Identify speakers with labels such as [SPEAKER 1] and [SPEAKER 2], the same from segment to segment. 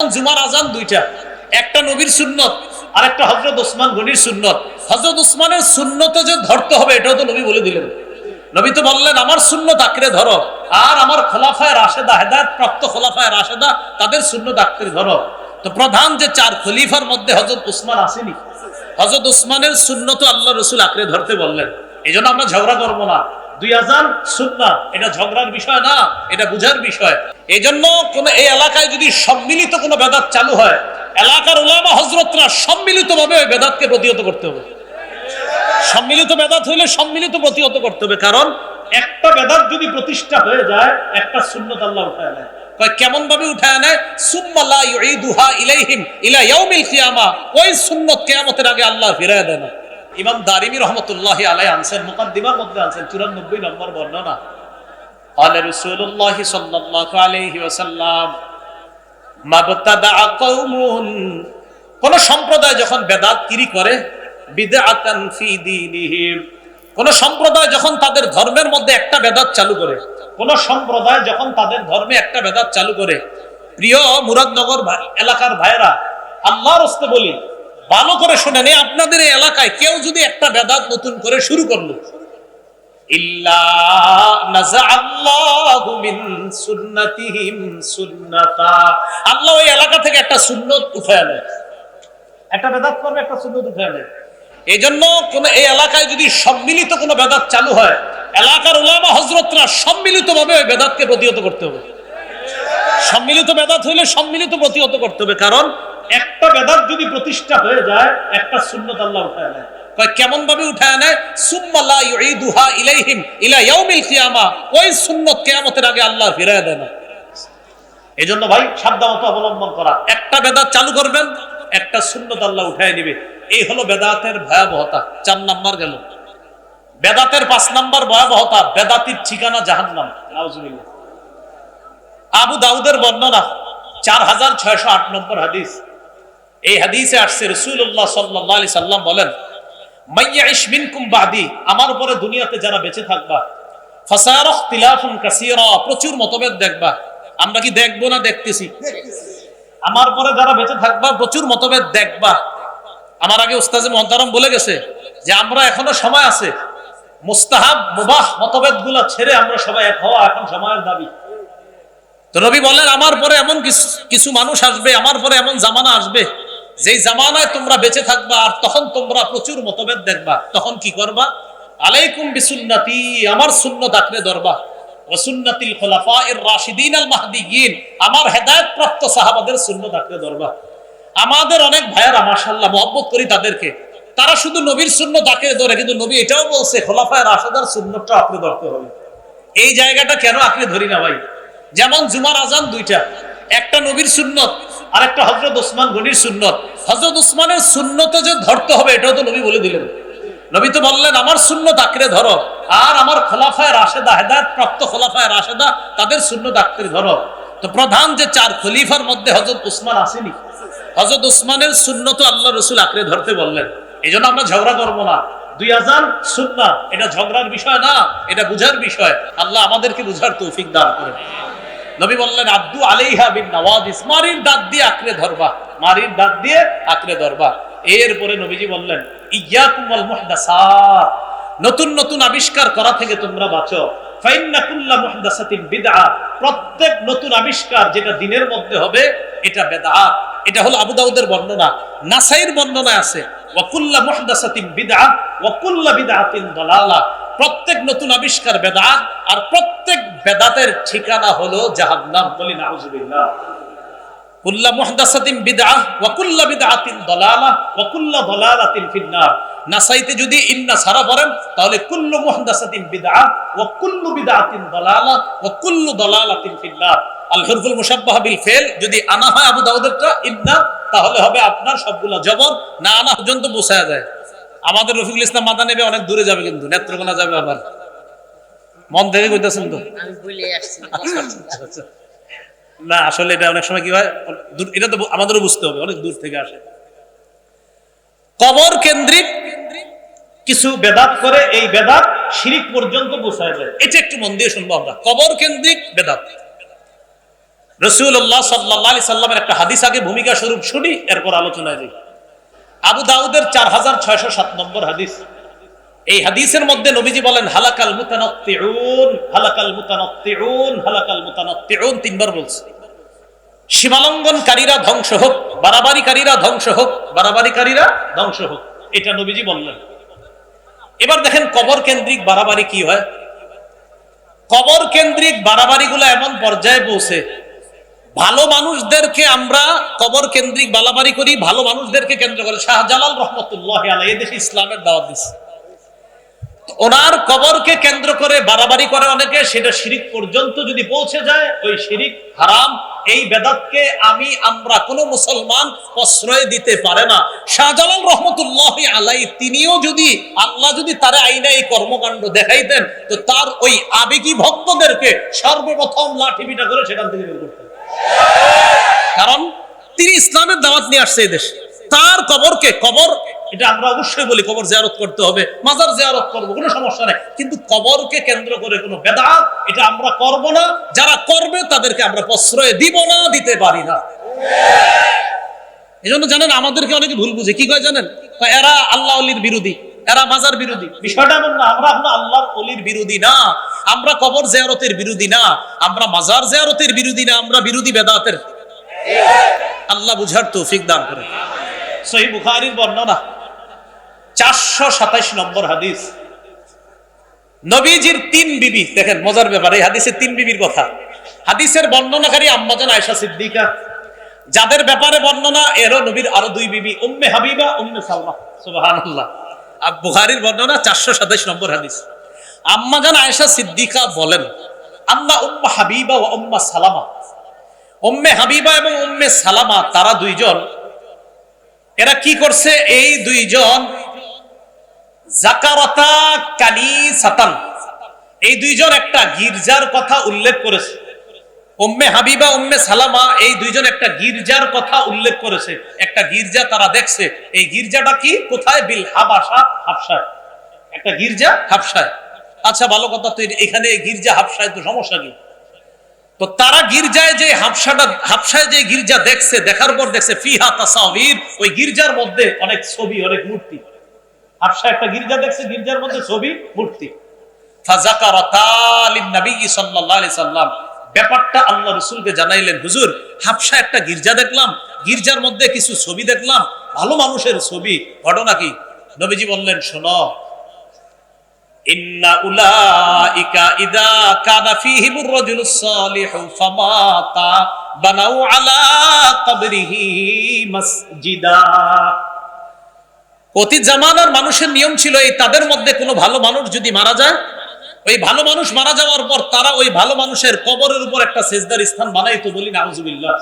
[SPEAKER 1] জুমার আজান দুইটা। একটা নবীর সুন্নত আর একটা হজরত ওসমান গনির সুন্নত। হজরত ওসমানের সুন্নত যে ধরতে হবে, এটাও তো নবী বলে দিলেন। নবী তো বললেন, আমার সুন্নত আঁকড়ে ধরো, আর আমার খোলাফায় রাশেদা, হেদায়ত প্রাপ্ত খোলাফায় রাশেদা, তাদের সুন্নত আঁকড়ে ধরো। তো প্রধান যে চার খলিফার মধ্যে হজরত উসমান আসেনি হজরত উসমানের সুন্নত আল্লাহ রসুল আঁকড়ে ধরতে বললেন। এই আমরা ঝগড়া করব না। দুই হাজার সুন্না এটা ঝগড়ার বিষয় না, এটা বুঝার বিষয়। এই জন্য এই এলাকায় যদি সম্মিলিত কোনো বেদাত চালু হয়, এলাকার ওলামা হজরতরা ওই বেদাতকে প্রতিহত করতে হবে। সম্মিলিত বেদাত হইলে সম্মিলিত প্রতিহত করতে হবে, কারণ একটা বেদাত যদি প্রতিষ্ঠা হয়ে যায়, একটা সুন্নত আল্লাহ উঠায় নেয়। কেমন ভাবে উঠায় নেয়? সুম্মা লা ইউঈদুহা ইলাইহিম ইলা ইয়াউমিল কিয়ামা। ওই সুন্নত কিয়ামতের আগে আল্লাহ ফিরায় দেয় না। ইমাম দারিমি রহমতুল্লাহি আলাই আনছেন মুকাদ্দিমার মধ্যে আনছেন 94 নম্বর বর্ণনা قال رسول الله صلى الله عليه وسلم মাবতাদা কওমুন কোন সম্প্রদায় যখন বেদাত কিরি করে বিদআতান ফি দীনিহিম কোন সম্প্রদায় যখন তাদের ধর্মের মধ্যে একটা বেদাত চালু করে কোন সম্প্রদায় যখন তাদের ধর্মে একটা বেদাত চালু করে প্রিয় মুরাদনগর ভাই- এলাকার ভাইয়েরা আল্লাহর হস্তে বলি ভালো করে শোনেন আপনাদের এলাকায় কেউ যদি একটা বেদাত নতুন করে শুরু করল। আল্লাহ ওই এলাকা থেকে একটা একটা একটা উঠায় এই জন্য কোন, এই এলাকায় যদি সম্মিলিত কোনো চালু হয়, এলাকার হজরতরা সম্মিলিত ভাবে ওই বেদাতকে প্রতিহত করতে হবে। সম্মিলিত বেদাত হইলে সম্মিলিত প্রতিহত করতে হবে। কারণ একটা বেদাত যদি প্রতিষ্ঠা হয়ে যায়, একটা সুন্নত আল্লাহ উঠায় নেয়। কয়, কেমন ভাবে উঠায় নেয়? সুম্মা লা ইউঈদুহা ইলাইহিম ইলা ইয়াউমিল কিয়ামা। ওই সুন্নত কিয়ামতের আগে আল্লাহ ফিরায় দেয় না। এজন্য ভাই, সাবধানতা অবলম্বন করা। একটা বেদাত চালু করবেন, একটা সুন্নত আল্লাহ উঠায় নিবে। এই হলো বেদাতের ভয়াবহতা। চার নাম্বার গেল। বেদাতের পাঁচ নাম্বার ভয়াবহতা, বেদাতির ঠিকানা জাহান্নাম। আবু দাউদের বর্ণনা, চার হাজার ছয়শো আট নম্বর হাদিস। এই হাদিসে আসছে রসুল্লাহ সাল্লি সাল্লাম বলেন মাইয়া ইসমিনকুম বাদি আমার উপরে দুনিয়াতে যারা বেঁচে থাকবা প্রচুর মতভেদ দেখবা। আমরা কি দেখব না দেখতেছি? আমার পরে যারা বেঁচে থাকবা, প্রচুর মতভেদ দেখবা। আমার আগে বলে গেছে যে, আমরা এখনও সময় আছে। মুস্তাহাব, মুবাহ মতভেদগুলা ছেড়ে আমরা সবাই এক হওয়া এখন সময়ের দাবি। তো নবী বলেন, আমার পরে এমন কিছু- কিছু মানুষ আসবে, আমার পরে এমন জামানা আসবে যেই জামানায় তোমরা বেঁচে থাকবা আর তখন তোমরা প্রচুর মতভেদ দেখবা, তখন কি করবা? আলাইকুম বিসুন্নতি, আমার সুন্নত আঁকড়ে ধরবা। ওয়াসুন্নাতিল খুলাফায়ের রাশিদিন আল মাহদিয়িন, আমার হেদায়েত প্রাপ্ত সাহাবাদের সুন্নত আঁকড়ে ধরবা। আমাদের অনেক ভাইয়ারা, মাশাআল্লাহ, মহব্বত করি তাদেরকে। তারা শুধু নবীর সুন্নত আঁকড়ে ধরে, কিন্তু নবী এটাও বলছে, খোলাফায় রাশেদার সুন্নতটা আঁকড়ে ধরতে হবে। এই জায়গাটা কেন আঁকড়ে ধরি না ভাই? যেমন জুমার আজান দুইটা, একটা নবীর সুন্নত আর একটা হজরত ওসমান গনির সুন্নত। হজরত ওসমানের সুন্নত যে ধরতে হবে, এটাও তো নবী বলে দিলেন। নবী তো বললেন, আমার সুন্নত আঁকড়ে ধরো, আর আমার খোলাফায় রাশেদা হেদায়ত প্রাপ্ত খোলাফায় রাশেদা, তাদের সুন্নত আঁকড়ে ধরো। তো প্রধান যে চার খলিফার মধ্যে হজরত উসমান আসেনি হজরত উসমানের সুন্নত আল্লাহ রসুল আঁকড়ে ধরতে বললেন। এই জন্য আমরা ঝগড়া করব না। দুই হাজার সুন্না এটা ঝগড়ার বিষয় না, এটা বুঝার বিষয়। আল্লাহ আমাদেরকে বুঝার তৌফিক দান করেন। নবী বললেন আব্দু আলাইহা বিন নওয়াজিস মারির দাঁত দিয়ে আঁকড়ে ধরবা। মারির দাঁত দিয়ে আঁকড়ে ধরবা। এরপরে নবীজি বললেন ইয়াকুমাল মুহদাসাত, নতুন নতুন আবিষ্কার করা থেকে তোমরা বাঁচো। প্রত্যেক নতুন আবিষ্কার যেটা দিনের মধ্যে হবে, এটা বেদআত এটা হলো আবু দাউদের বর্ণনা নাসাইর বর্ণনায় আছে। ওয়া কুল্লা মুহদাসাতিন বিদআ ওয়া কুল্লা বিদআতিন দালালা। প্রত্যেক নতুন আবিষ্কার বেদাত, আর প্রত্যেক বেদাতের ঠিকানা হলো জাহান্নাম। বলি নাউজুবিল্লাহ। কুল্লা মুহদাসাতিন বিদআহ ওয়া কুল্লা বিদআতিন দালালা ওয়া কুল্লা দালালাতিন ফিন্নার। নাসাইতে যদি ইন্না সারা পড়েন, তাহলে কুল্লু মুহদাসাতিন বিদআহ ওয়া কুল্লু বিদআতিন দালালা ওয়া কুল্লু দালালাতিন ফিন্নার। আল হুরফুল মুশাব্বাহ বিল ফেল যদি আনা হয় আবু দাউদেরটা ইন্না তাহলে হবে আপনার সবগুলা জবর। না আনা পর্যন্ত বোঝা যায়। আমাদের রফিকুল ইসলাম মাদা নেবে অনেক দূরে যাবে কিন্তু নেত্রকোনা যাবে আবার। মন থেকে কইতেছেন তো। না আসলে এটা অনেক সময় কি হয় এটা তো আমাদেরও বুঝতে হবে অনেক দূর থেকে আসে। কবর কেন্দ্রিক কিছু বেদাত করে এই বেদাত শিরিক পর্যন্ত পৌঁছায় যায়। এটা একটু মন দিয়ে শুনব আমরা। কবর কেন্দ্রিক বেদাত। রসুল্লাহ সাল্লাহ সাল্লামের একটা হাদিস আগে ভূমিকা স্বরূপ শুনি, এরপর আলোচনায় যাই। আবু দাউদের চার হাজার ছয়শো সাত নম্বর হাদিস। এই হাদিসের মধ্যে নবীজি বলেন, হালাকাল মুতানাত্তিউন হালাকাল মুতানাত্তিউন হালাকাল মুতানাত্তিউন তিনবার বলছে। সীমালঙ্ঘনকারীরা ধ্বংস হোক, বাড়াবাড়িকারীরা ধ্বংস হোক, বাড়াবাড়িকারীরা ধ্বংস হোক, এটা নবীজি বললেন। এবার দেখেন কবর কেন্দ্রিক বাড়াবাড়ি কি হয়? কবর কেন্দ্রিক বাড়াবাড়িগুলো এমন পর্যায়ে পৌঁছে ভালো মানুষদেরকে আমরা কবর কেন্দ্রিক বালাবাড়ি করি, ভালো মানুষদেরকে কেন্দ্র করে। শাহজালাল রহমতুল্লাহ আলাই এদেশে ইসলামের দাওয়াত দিচ্ছে ওনার কবরকে কেন্দ্র করে বাড়াবাড়ি করে অনেকে, সেটা শিরিক পর্যন্ত যদি পৌঁছে যায়, ওই শিরিক হারাম। এই বেদাতকে আমি, আমরা কোন মুসলমান প্রশ্রয় দিতে পারে না। শাহজালাল রহমতুল্লাহ আলাই তিনিও যদি, আল্লাহ যদি তার আইনে এই কর্মকাণ্ড দেখাইতেন, তো তার ওই আবেগী ভক্তদেরকে সর্বপ্রথম লাঠি পিটা করে সেখান থেকে বের করতেন। কারণ তিনি ইসলামের দাওয়াত নিয়ে আসছে এই দেশে। তার কবরকে, কবর, এটা আমরা অবশ্যই বলি, কবর জিয়ারত করতে হবে, মাজার জিয়ারত করব, কোনো সমস্যা নেই। কিন্তু কবরকে কেন্দ্র করে কোনো বেদাত, এটা আমরা করব না। যারা করবে, তাদেরকে আমরা প্রশ্রয় দিব না, দিতে পারি না। এই জন্য জানেন, আমাদেরকে অনেকে ভুল বুঝে। কি কয় জানেন? এরা আল্লাহ অলির বিরোধী। এরা মাজার বিরোধী। বিষয়টা এমন না আমরা আমরা আল্লাহর অলির বিরোধী না। আমরা কবর জিয়ারতের বিরোধী না। আমরা মাজার জিয়ারতের বিরোধী না, আমরা বিরোধী বেদাতের। আল্লাহ বুঝার তৌফিক দান করে। সহি বুখারীর বর্ণনা। চারশো সাতাইশ নম্বর হাদিস। নবীজির তিন বিবি, দেখেন মজার ব্যাপার, এই হাদিসের তিন বিবির কথা। হাদিসের বর্ণনাকারী আম্মাজান আয়সা সিদ্দিকা। যাদের ব্যাপারে বর্ণনা এরও নবীর আরও দুই বিবি, উম্মে হাবিবা, উম্মে সালমা। সুবহানাল্লাহ। আর বুখারীর বর্ণনা চারশো সাতাইশ নম্বর হাদিস। আম্মাজান আয়েশা সিদ্দিকা বলেন, আম্মা উম্মা হাবিবা ও উম্মা সালামা। উম্মে হাবিবা এবং উম্মে সালামা, তারা দুইজন। এরা কি করছে? এই দুইজন জাকারতা কানি সাতান এই দুইজন একটা গির্জার কথা উল্লেখ করেছে। উম্মে হাবিবা, উম্মে সালামা, এই দুইজন একটা গির্জার কথা উল্লেখ করেছে। একটা গির্জা তারা দেখছে। এই গির্জাটা কি? কোথায়? বিল হাবাসা হাফসায়। একটা গির্জা হাফসায়। আচ্ছা ভালো কথা তো এখানে গির্জা হাফসায় তো সমস্যা কি? তো তারা গির্জায় যে হাফসাটা, হাফসায় যে গির্জা দেখছে, দেখার পর দেখছে, ফিহা তাসাবির ওই গির্জার মধ্যে অনেক ছবি, অনেক মূর্তি। হাফসা একটা গির্জা দেখছে, গির্জার মধ্যে ছবি, মূর্তি। ফাযাকারাতা লিন-নবী সাল্লাল্লাহু আলাইহি সাল্লাম। ব্যাপারটা আল্লাহ রসুলকে জানাইলেন, হুজুর, হাফসা একটা গির্জা দেখলাম। গির্জার মধ্যে কিছু ছবি দেখলাম। ভালো মানুষের ছবি। ঘটনা কি? নবীজি বললেন, শোনো। ইন্না ইদা মসজিদা। জামানার মানুষের নিয়ম ছিল এই, তাদের মধ্যে কোনো ভালো মানুষ যদি মারা যায় ওই ভালো মানুষ মারা যাওয়ার পর তারা ওই ভালো মানুষের কবরের উপর একটা সেজদার স্থান বানাইতো বলি নাউজুবিল্লাহ।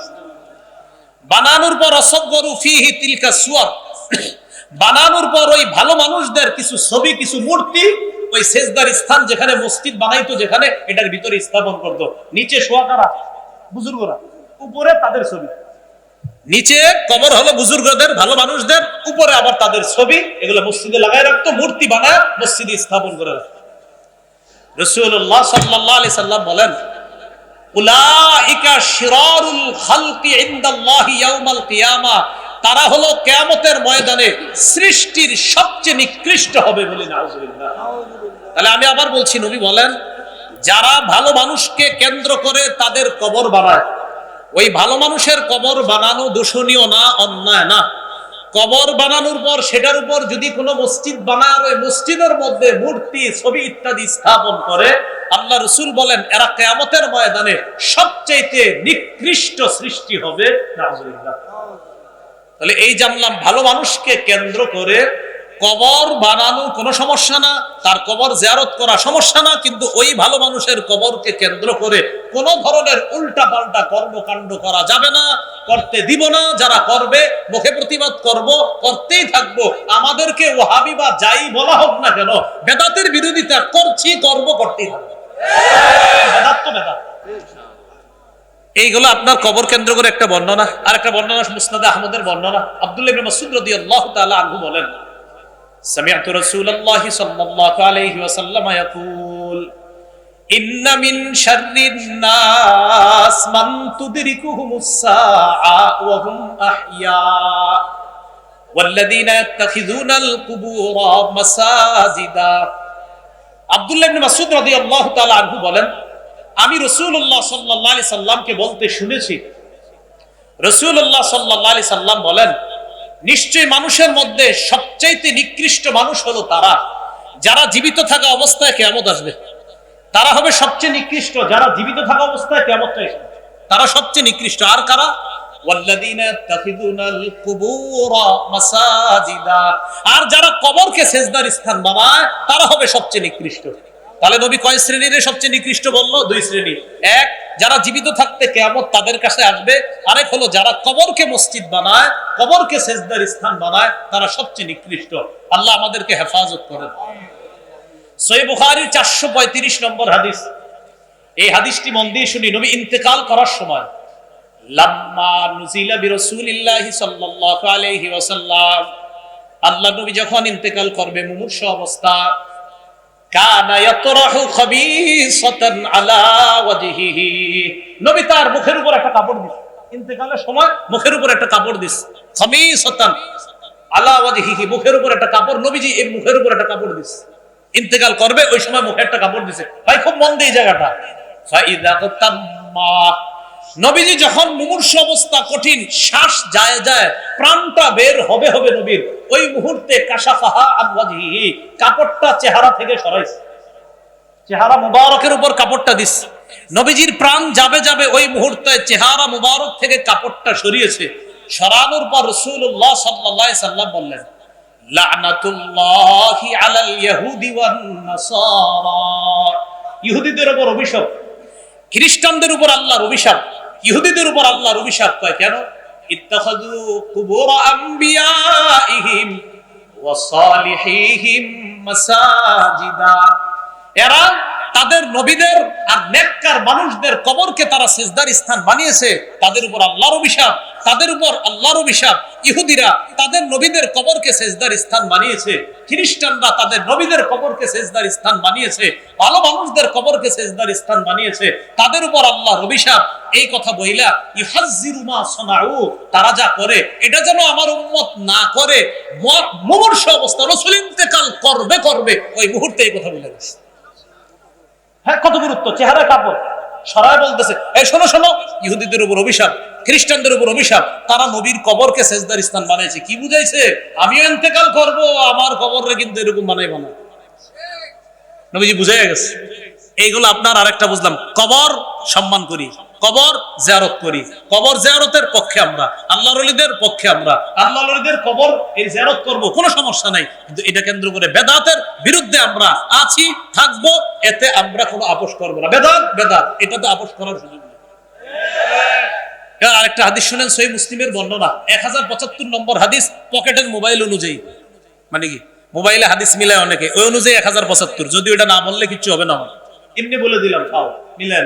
[SPEAKER 1] বানানোর পর অসব্বরু ফিহি তিলকা সুয়ার। বানানোর পর ওই ভালো মানুষদের কিছু ছবি, কিছু মূর্তি ওই সেজদার স্থান যেখানে মসজিদ বানাইতো, যেখানে এটার ভিতরে স্থাপন করতো। নিচে শোয়া কারা? বুজুর্গরা। উপরে তাদের ছবি। নিচে কবর হলো বুজুর্গদের, ভালো মানুষদের। উপরে আবার তাদের ছবি। এগুলো মসজিদে লাগাই রাখতো, মূর্তি বানায়, মসজিদে স্থাপন করে রাখতো। রসুল্লাহ সাল্লাহ আলি সাল্লাম বলেন তারা হলো কিয়ামতের ময়দানে সৃষ্টির সবচেয়ে নিকৃষ্ট হবে বলে তাহলে আমি আবার বলছি, নবী বলেন, যারা ভালো মানুষকে কেন্দ্র করে তাদের কবর বানায়, ওই ভালো মানুষের কবর বানানো দূষণীয় না, অন্যায় না? কবর বানানোর পর সেটার উপর যদি কোনো মসজিদ বানার ওই মসজিদের মধ্যে মূর্তি, ছবি ইত্যাদি স্থাপন করে, আল্লাহ রসুল বলেন, এরা কেয়ামতের ময়দানে সবচেয়ে নিকৃষ্ট সৃষ্টি হবে। তাহলে এই জানলাম, ভালো মানুষকে কেন্দ্র করে কবর বানানো কোনো সমস্যা না, তার কবর জিয়ারত করা সমস্যা না, কিন্তু ওই ভালো মানুষের কবরকে কেন্দ্র করে কোন ধরনের উল্টা পাল্টা কর্মকাণ্ড করা যাবে না, করতে দিব না, যারা করবে, মুখে প্রতিবাদ করব, করতেই থাকব। আমাদেরকে ওহাবি বা যাই বলা হোক না কেন, বেদাতের বিরোধিতা করছি, করব, করতেই থাকব। বেদাত তো বেদাত। এইগুলো আপনার কবর কেন্দ্র করে একটা বর্ণনা আর একটা বর্ণনা মুসনাদ আহমদের বর্ণনা। আব্দুল্লাহ ইবনে মাসউদ রাদিয়াল্লাহু তাআলা আনহু বলেন سمعت رسول الله صلى الله عليه وسلم يقول ইন্না মিন শাররিন নাস মান তুদরিকুহুমুস সাআ ওয়া হুম আহইয়া والذين يتخذون القبور مساجدا আব্দুল্লাহ ইবনে মাসউদ রাদিয়াল্লাহু তাআলা আনহু বলেন আমি রাসূলুল্লাহ সাল্লাল্লাহু আলাইহি সাল্লামকে বলতে শুনেছি রাসূলুল্লাহ সাল্লাল্লাহু আলাইহি সাল্লাম বলেন নিশ্চয় মানুষের মধ্যে সবচাইতে নিকৃষ্ট মানুষ হলো তারা। যারা জীবিত থাকা অবস্থায় কিয়ামত আসবে। তারা হবে সবচেয়ে নিকৃষ্ট। যারা জীবিত থাকা অবস্থায় এসে তারা সবচেয়ে নিকৃষ্ট। আর কারা? আর যারা কবরকে সেজদার স্থান বানায়, তারা হবে সবচেয়ে নিকৃষ্ট। তাহলে নবী কয় শ্রেণির সবচেয়ে নিকৃষ্ট বলল? দুই শ্রেণি। এক যারা জীবিত থাকতে কেয়ামত তাদের কাছে আসবে। আরেক হলো, যারা কবরকে মসজিদ বানায়, কবরকে সেজদার স্থান বানায়, তারা সবচেয়ে নিকৃষ্ট। আল্লাহ আমাদেরকে হেফাজত করেন। চারশো পঁয়ত্রিশ নম্বর হাদিস। এই হাদিসটি মন দিয়ে শুনি, নবী ইন্তেকাল করার সময় আল্লাহ নবী যখন ইন্তেকাল করবে, মুমূর্ষ অবস্থা ইন্তেকালের সময় মুখের উপর একটা কাপড় দিস আলা ওয়াজহিহি, মুখের উপর একটা কাপড়, নবীজি এই মুখের উপর একটা কাপড় দিস ইন্তেকাল করবে, ওই সময় মুখে একটা কাপড় দিছে। ভাই, খুব মন দিয়ে জায়গাটা। নবীজি যখন মুমূর্ষ অবস্থা কঠিন, শ্বাস যায় যায়, প্রাণটা বের হবে হবে নবীর। ওই মুহূর্তে কাশাফাহা আনওয়াজহিহি কাপড়টা চেহারা থেকে সরাইছে। চেহারা মুবারকের উপর কাপড়টা দিস নবীজির প্রাণ যাবে যাবে ওই মুহূর্তে চেহারা মুবারক থেকে কাপড়টা সরিয়েছে। সরানোর পর রাসূলুল্লাহ সাল্লাল্লাহু আলাইহি সাল্লাম বললেন, লা'নাতুল্লাহি আলাল ইয়াহুদি ওয়ান নাসারা। ইহুদিদের উপর অভিশাপ। খ্রিস্টানদের উপর আল্লাহর অভিশাপ, ইহুদিদের উপর আল্লাহর অভিশাপ কয় কেন? ইত্তাখাযু কুবুর আমবিয়াইহিম ওয়া সালিহিহিম মাসাজিদা। এরা তাদের নবীদের আর নেককার মানুষদের কবরকে তারা সেজদার স্থান বানিয়েছে, তাদের উপর আল্লাহর অভিশাপ, তাদের উপর আল্লাহর অভিশাপ, ইহুদিরা তাদের নবীদের কবরকে সেজদার স্থান বানিয়েছে, খ্রিস্টানরা তাদের নবীদের কবরকে সেজদার স্থান বানিয়েছে, ভালো মানুষদের কবরকে সেজদার স্থান বানিয়েছে, তাদের উপর আল্লাহর অভিশাপ। এই কথা বইলা ইহাজিরুমা সনাউ, তারা যা করে, এটা যেন আমার উম্মত না করে মুমূর্ষ অবস্থা, রসুল ইন্তেকাল করবে করবে। ওই মুহূর্তে এই কথা বলে গেছে হ্যাঁ কত গুরুত্ব? চেহারা কাপড়। সরাই বলতেছে, এই শোনো শোনো, ইহুদিদের উপর অভিশাপ, খ্রিস্টানদের উপর অভিশাপ, তারা নবীর কবরকে সেজদার স্থান বানাইছে কি বুঝাইছে? আমিও ইন্তেকাল করব, আমার কবরে কিন্তু এরকম বানাই বানাই নবীজি বুঝাই গেছে। এইগুলো আপনার আরেকটা বুঝলাম। কবর সম্মান করি। কবর জিয়ারত করি। কবর জিয়ারতের পক্ষে আমরা, আল্লাহ রলিদের পক্ষে আমরা। আল্লাহ রলিদের কবর এই জিয়ারত করব, কোনো সমস্যা নাই। কিন্তু এটা কেন্দ্র করে বেদাতের বিরুদ্ধে আমরা আছি, থাকব, এতে আমরা কোনো আপোষ করব না। বেদাত বেদাত এটাতে আপোষ করার সুযোগ নেই। আরেকটা হাদিস শুনেন, সহি মুসলিমের বর্ণনা। এক হাজার পঁচাত্তর নম্বর হাদিস পকেটের মোবাইল অনুযায়ী। মানে কি? মোবাইলে হাদিস মিলায় অনেকে। ওই অনুযায়ী এক হাজার পঁচাত্তর। যদি ওটা না বললে কিচ্ছু হবে না এমনি বলে দিলাম, খাও মিলেন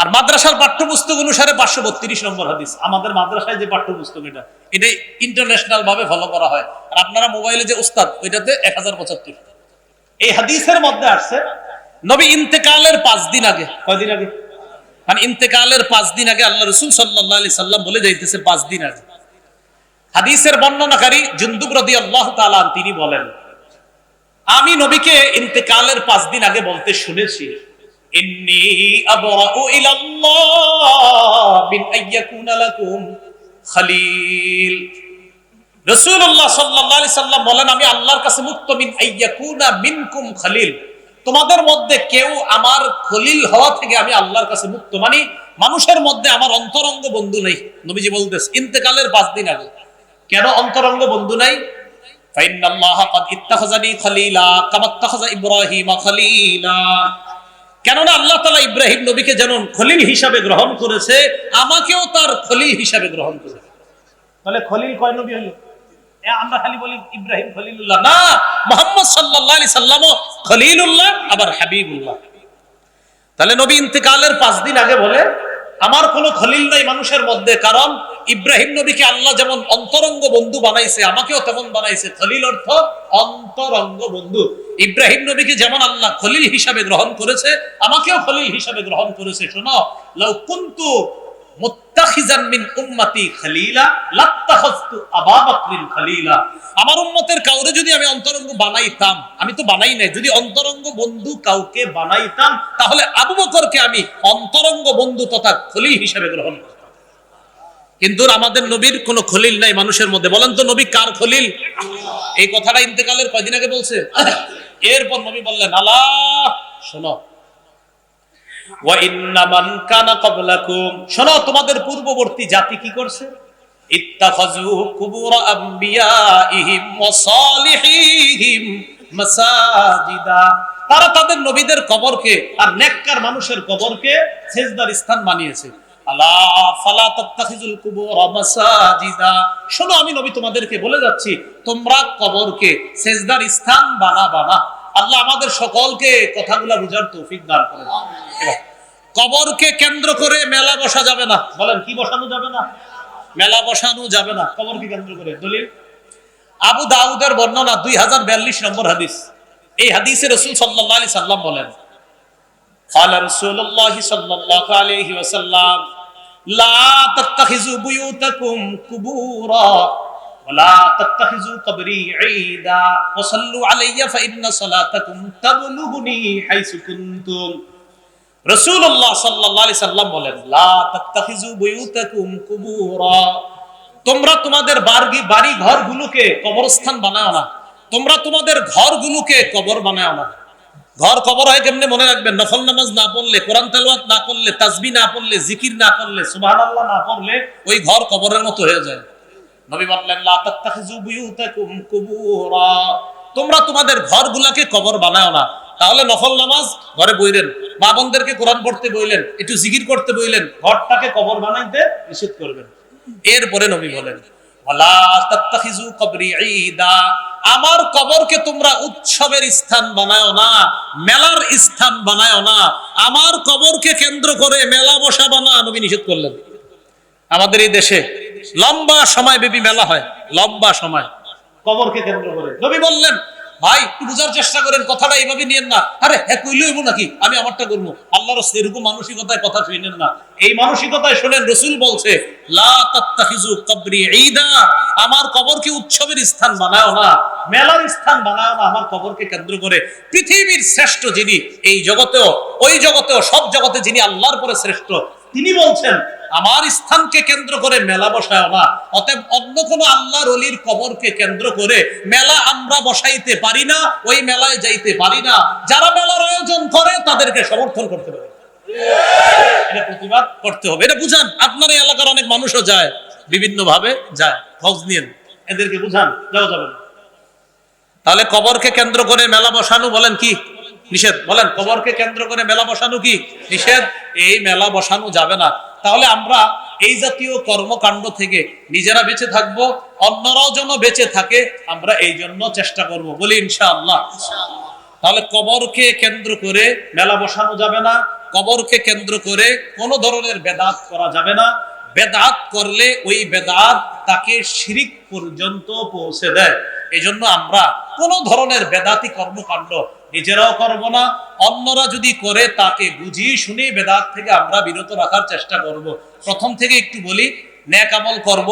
[SPEAKER 1] আর মাদ্রাসার পাঠ্যপুস্তক অনুসারে পাঁচশো বত্রিশ নম্বর হাদিস। আমাদের মাদ্রাসায় যে পাঠ্যপুস্তক এটা, এটাই ইন্টারন্যাশনাল ভাবে ফলো করা হয়। আর আপনারা মোবাইলে যে উস্তাদ ওইটাতে এক হাজার পঁচাত্তর। এই হাদিসের মধ্যে আসছে, নবী ইন্তেকালের পাঁচ দিন আগে। কয়দিন আগে? মানে ইন্তেকালের পাঁচ দিন আগে আল্লাহ রসুল সাল্লাহ আলি সাল্লাম বলে যাইতেছে পাঁচ দিন আগে। হাদিসের বর্ণনাকারী জুন্দুব রদি আল্লাহ তালান তিনি বলেন, আমি নবীকে ইন্তেকালের পাঁচ দিন আগে বলতে শুনেছি। ইন্নী আবরাউ ইলাল্লাহ মিন আইয়াকুনা লাকুম খলিল রাসূলুল্লাহ সাল্লাল্লাহু আলাইহি সাল্লাম বলেন আমি আল্লাহর কাছে মুক্ত মিন আইয়াকুনা মিনকুম খলিল তোমাদের মধ্যে কেউ আমার খলিল হওয়া থেকে আমি আল্লাহর কাছে মুক্ত মানে মানুষের মধ্যে আমার অন্তরঙ্গ বন্ধু নেই নবীজি বলতেছে ইন্তেকালের পাঁচ দিন আগে কেন অন্তরঙ্গ বন্ধু নাই فإن الله قد اتخذني خليلا كما اتخذ إبراهيم خليلا কেননা আল্লাহ তালা ইব্রাহিম নবীকে যেমন খলিল হিসাবে গ্রহণ করেছে আমাকেও তার খলিল হিসাবে গ্রহণ করেছে। তাহলে খলিল কয় নবী হইল আমরা খালি বলি ইব্রাহিম খলিলুল্লাহ। না মোহাম্মদ সাল্লাহ আলি সাল্লামও খলিলুল্লাহ আবার হাবিবুল্লাহ। তাহলে নবী ইন্তেকালের পাঁচ দিন আগে বলে আমার কোনো খলিল নাই মানুষের মধ্যে কারণ ইব্রাহিম নবীকে আল্লাহ যেমন অন্তরঙ্গ বন্ধু বানাইছে আমাকেও তেমন বানাইছে। খলিল অর্থ অন্তরঙ্গ বন্ধু। ইব্রাহিম নবীকে যেমন আল্লাহ খলিল হিসাবে গ্রহণ করেছে, আমাকেও খলিল হিসাবে গ্রহণ করেছে। শোনো, লাউ কুনতু মুত্তাখিজান মিন উম্মতি খলিলা আবা বকরিন খলিলা। আমার উম্মতের কাউরে যদি আমি অন্তরঙ্গ বানাইতাম, আমি তো বানাই নাই, যদি অন্তরঙ্গ বন্ধু কাউকে বানাইতাম, তাহলে আবু বকরকে আমি অন্তরঙ্গ বন্ধু তথা খলিল হিসাবে গ্রহণ করতাম। কিন্তু আমাদের নবীর কোনো খলিল নাই মানুষের মধ্যে। বলেন তো, নবী কার খলিল? এই কথাটা ইন্তেকালের কয়দিন আগে বলছে? এরপর নবী বললেন, আল্লাহ, শোনো। শোনো, তোমাদের পূর্ববর্তী জাতি কি করছে? তারা তাদের নবীদের কবরকে আর নেককার মানুষের কবরকে সেজদার স্থান বানিয়েছে। আলা ফালা তাত্তাখিজুল কুবুর মাসাজিদা শোনো আমি নবী তোমাদেরকে বলে যাচ্ছি তোমরা কবরকে সেজদার স্থান বানা বানা আল্লাহ আমাদের সকলকে কথাগুলো বুঝার তৌফিক দান করেন এবার, কবরকে কেন্দ্র করে মেলা বসা যাবে না বলেন কি বসানো যাবে না মেলা বসানো যাবে না কবরকে কেন্দ্র করে দলিল আবু দাউদের বর্ণনা দুই হাজার বিয়াল্লিশ নম্বর হাদিস এই হাদিসে রসুল সাল্লাহ আলি সাল্লাম বলেন قال رسول الله صلى الله عليه وسلم لا تتخذوا بيوتكم قبورا ولا تتخذوا قبري عيدا وصلوا علي فإن صلاتكم تبلغني حيث كنتم রসুল্লাহ সাল্লাহ আলি সাল্লাম বলেন লা তাত্তাখিজু বুয়ুতাকুম কুবুরা তোমরা তোমাদের বাড়ি বাড়ি ঘরগুলোকে কবরস্থান বানাও না তোমরা তোমাদের ঘরগুলোকে কবর বানাও না ঘর কবর হয় কেমনে মনে রাখবেন? নফল নামাজ না পড়লে, কোরআন তেলাওয়াত না করলে, তাসবি না পড়লে, জিকির না করলে, সুবহানাল্লাহ না পড়লে ওই ঘর কবরের মতো হয়ে যায়। নবী বললেন, লা তাত্তাখিজু বুয়ুতাকুম কুবুরা। তোমরা তোমাদের ঘরগুলাকে কবর বানাও না। তাহলে নফল নামাজ ঘরে বইলেন। মা বোনদেরকে কোরআন পড়তে বইলেন, একটু জিকির করতে বইলেন, ঘরটাকে কবর বানাইতে নিষেধ করবেন। এরপরে নবী বলেন, ওয়ালা তাত্তাখিজু কবরি ঈদা। আমার কবরকে তোমরা উৎসবের স্থান বানায় না মেলার স্থান বানায় না। আমার কবরকে কেন্দ্র করে মেলা বসা বানা নবী নিষেধ করলেন। আমাদের এই দেশে লম্বা সময় বেবি মেলা হয় লম্বা সময়। কবরকে কেন্দ্র করে। নবী বললেন ভাই, একটু বোঝার চেষ্টা করেন, কথাটা এইভাবে নিয়েন না। আরে হ্যাঁ কইলে হইব নাকি? আমি আমারটা করব। আল্লাহর এরকম মানসিকতায় কথা শুনেন না। এই মানসিকতায় শোনেন, রসুল বলছে আমার কবরকে উৎসবের স্থান বানাও না। মেলার স্থান বানায় না, আমার কবরকে কেন্দ্র করে। পৃথিবীর শ্রেষ্ঠ যিনি এই জগতেও, ওই জগতেও, সব জগতে যিনি আল্লাহর পরে শ্রেষ্ঠ তিনি বলছেন, আমার স্থানকে কেন্দ্র করে মেলা বসায় না অতএব অন্য কোনো আল্লাহর অলির কবরকে কেন্দ্র করে মেলা আমরা বসাইতে পারি না, ওই মেলায় যাইতে পারি না। যারা মেলার আয়োজন করে, তাদেরকে সমর্থন করতে পারে এটা প্রতিবাদ করতে হবে। এটা বুঝান, আপনার এই এলাকার অনেক মানুষও যায় বিভিন্ন ভাবে যায়। খোঁজ নিয়েন এদেরকে বুঝান, যাওয়া যাবে তাহলে কবরকে কেন্দ্র করে মেলা বসানো বলেন কি? নিষেধ। বলেন, কবরকে কেন্দ্র করে মেলা বসানো কি? নিষেধ। এই মেলা বসানো যাবে না। তাহলে আমরা এই জাতীয় কর্মকাণ্ড থেকে নিজেরা বেঁচে থাকব, অন্যরাও যেন বেঁচে থাকে, আমরা এই জন্য চেষ্টা করব। বলি ইনশাআল্লাহ। তাহলে কবরকে কেন্দ্র করে মেলা বসানো যাবে না, কবরকে কেন্দ্র করে কোনো ধরনের বেদাত করা যাবে না। বেদাত করলে ওই বেদাত তাকে শিরিক পর্যন্ত পৌঁছে দেয়। এই জন্য আমরা কোন ধরনের বেদাতি কর্মকাণ্ড নিজেরাও করব না, অন্যরা যদি করে তাকে বুঝিয়ে শুনে বেদাত থেকে আমরা বিরত রাখার চেষ্টা করব। প্রথম থেকে একটু বলি, ন্যাক আমল করব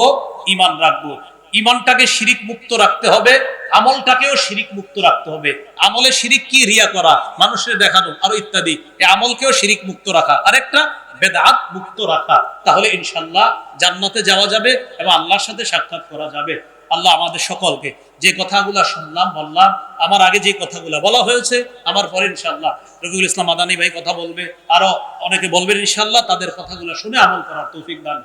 [SPEAKER 1] ইমান রাখব। ইমানটাকে শিরিক মুক্ত রাখতে হবে, আমলটাকেও শিরিক মুক্ত রাখতে হবে। আমলে শিরিক কি রিয়া করা, মানুষের দেখানো, আরও ইত্যাদি। আমলকেও শিরিক মুক্ত রাখা। আরেকটা, বেদাত মুক্ত রাখা। তাহলে ইনশাল্লাহ জান্নাতে যাওয়া যাবে এবং আল্লাহর সাথে সাক্ষাৎ করা যাবে। আল্লাহ আমাদের সকলকে যে কথাগুলো শুনলাম, বললাম, আমার আগে যে কথাগুলো বলা হয়েছে, আমার পরে ইনশাল্লাহ রবিউল ইসলাম আদানি ভাই কথা বলবে, আরও অনেকে বলবেন ইনশাল্লাহ তাদের কথাগুলো শুনে আমল করার তৌফিক দান।